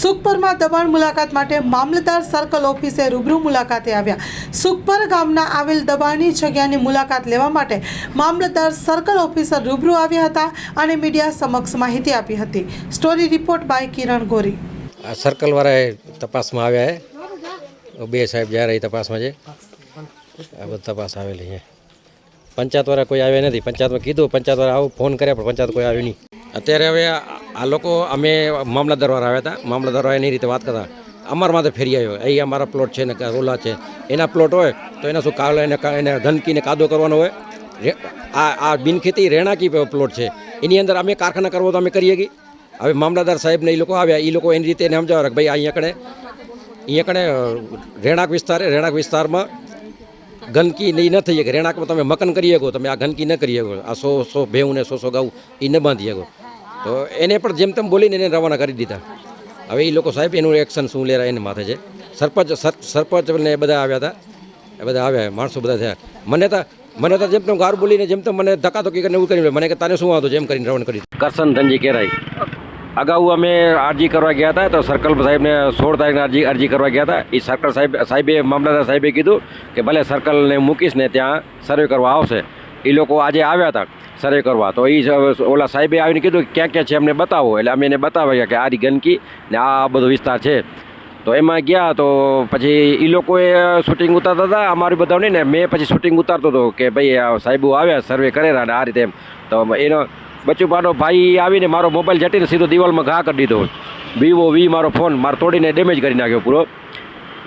સુખપરમાં દબાણ મુલાકાત માટે મામલતદાર સર્કલ ઓફિસે રૂબરૂ મુલાકાતે આવ્યા. સુખપર ગામના આવેલ દબાણની જગ્યાની મુલાકાત લેવા માટે મામલતદાર સર્કલ ઓફિસર રૂબરૂ આવ્યા હતા અને મીડિયા સમક્ષ માહિતી આપી હતી. સ્ટોરી રિપોર્ટ બાય કિરણ ગોરી. આ સર્કલવાળાએ તપાસમાં આવ્યા હે. બે સાહેબ જ્યારે એ તપાસમાં છે. આ બધી તપાસ આવેલી છે. પંચાયતવાળા કોઈ આવ્યા નથી. પંચાયતમાં કીધું પંચાયતવાળા આવું ફોન કર્યા પણ પંચાયત કોઈ આવ્યું નહીં. અત્યારે હવે આ લોકો અમે મામલતદારવાર આવ્યા હતા. મામલતદારવા એની રીતે વાત કરતા. અમારા માથે ફેરી આવ્યો. અહીં અમારા પ્લોટ છે ને રોલા છે. એના પ્લોટ હોય તો એના શું કાળ એને એને ગંદકીને કાદો કરવાનો હોય. આ આ બિનખેતી રહેણાંકી પ્લોટ છે. એની અંદર અમે કારખાના કરવો તો અમે કરીએ કે? હવે મામલતદાર સાહેબને એ લોકો આવ્યા. એ લોકો એની રીતે એને સમજાવે કે ભાઈ અહીંયા કણે અહીંયા કણે રહેણાંક વિસ્તાર રહેણાંક વિસ્તારમાં ગંદકી નહીં ન થઈ શકે. રહેણાંકમાં તમે મકન કરી શકો. તમે આ ગંદકી ન કરી શકો. આ સો સો ભેવું ને સો સો ગાઉ એ ન બાંધી શકો. તો એને પણ જેમ તેમ બોલીને એને રવાના કરી દીધા. હવે એ લોકો સાહેબ એનું એક્શન શું લેરા એને માથે છે. સરપંચ, સર- સરપંચ ને બધા આવ્યા હતા. એ બધા આવ્યા, માણસો બધા થયા. મને તો મને તો જેમ તેમ ગાર બોલીને જેમ તેમ મને ધક્કાધક્કી કરીને એવું કરી મને કે તને શું વાંધો એમ કરીને રવાના કરી કરશન ધનજી કેરાઈ અગાઉ અમે અરજી કરવા ગયા હતા તો સર્કલ સાહેબને સોળ તારીખના અરજી અરજી કરવા ગયા હતા. એ સર્કલ સાહેબ, સાહેબે, મામલતદાર સાહેબે કીધું કે ભલે સર્કલને મૂકીશ ને ત્યાં સર્વે કરવા આવશે. એ લોકો આજે આવ્યા હતા. સર્વે કરવા. તો એ ઓલા સાહેબે આવીને કીધું કે ક્યાં ક્યાં છે અમને બતાવો. એટલે અમે એને બતાવ્યા કે આ રી ગંદકી ને આ બધો વિસ્તાર છે. તો એમાં ગયા તો પછી એ લોકોએ શૂટિંગ ઉતારતા હતા. અમારી નહીં ને મેં પછી શૂટિંગ ઉતારતો હતો કે ભાઈ આ સાહેબો આવ્યા સર્વે કરેલા ને આ રીતે એમ. તો એનો બચુપાનો ભાઈ આવીને મારો મોબાઈલ જટીને સીધો દિવાલમાં ઘા કરી દીધો. વિવો વી મારો ફોન મારો તોડીને ડેમેજ કરી નાખ્યો પૂરો.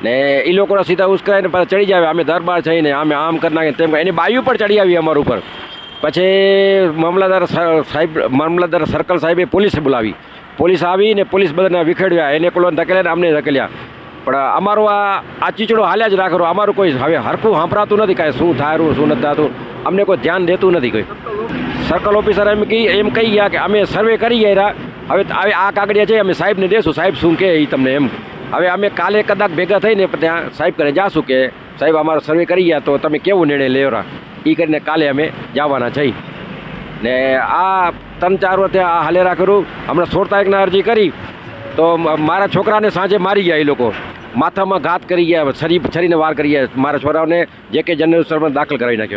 ને એ લોકોને સીધા ઉશ્કરાઈને પાછા ચડી જાય. અમે દરબાર જઈને અમે આમ કરી નાખીએ તેમ એની બાયુ પર ચડી આવી અમારા ઉપર. પછી મામલતદાર સાહેબ, મામલતદાર સર્કલ સાહેબે પોલીસે બોલાવી. પોલીસ આવીને પોલીસ બધાને વિખેડ્યા. એને કોલોને ધકેલ્યા અમને ધકેલ્યા. પણ અમારો આ આ ચીચડો હાલ્યા જ રાખો. અમારું કોઈ હવે હરખું સાંભળાતું નથી કાંઈ શું થાય શું નથી થતું. અમને કોઈ ધ્યાન દેતું નથી કોઈ. સર્કલ ઓફિસર એમ કહી એમ કહી ગયા કે અમે સર્વે કરી ગયા હવે હવે આ કાગડિયા છે, અમે સાહેબને દેશું. સાહેબ શું કહે એ તમને એમ. હવે અમે કાલે કદાચ ભેગા થઈને ત્યાં સાહેબ કરે જાશું કે સાહેબ અમારો સર્વે કરી ગયા તો તમે કેવો નિર્ણય લેવરા એ કરીને કાલે અમે જવાના છીએ ને આ ત્રણ ચાર વર્ષે આ હાલેરા કરું, હમણાં સોળ તારીખના અરજી કરી, તો મારા છોકરાને સાંજે મારી ગયા એ લોકો. માથામાં ઘાત કરી ગયા, છરી, છરીને વાર કરી ગયા. મારા છોરાઓને જે કે જનરલ હોસ્પિટલમાં દાખલ કરાવી નાખ્યો.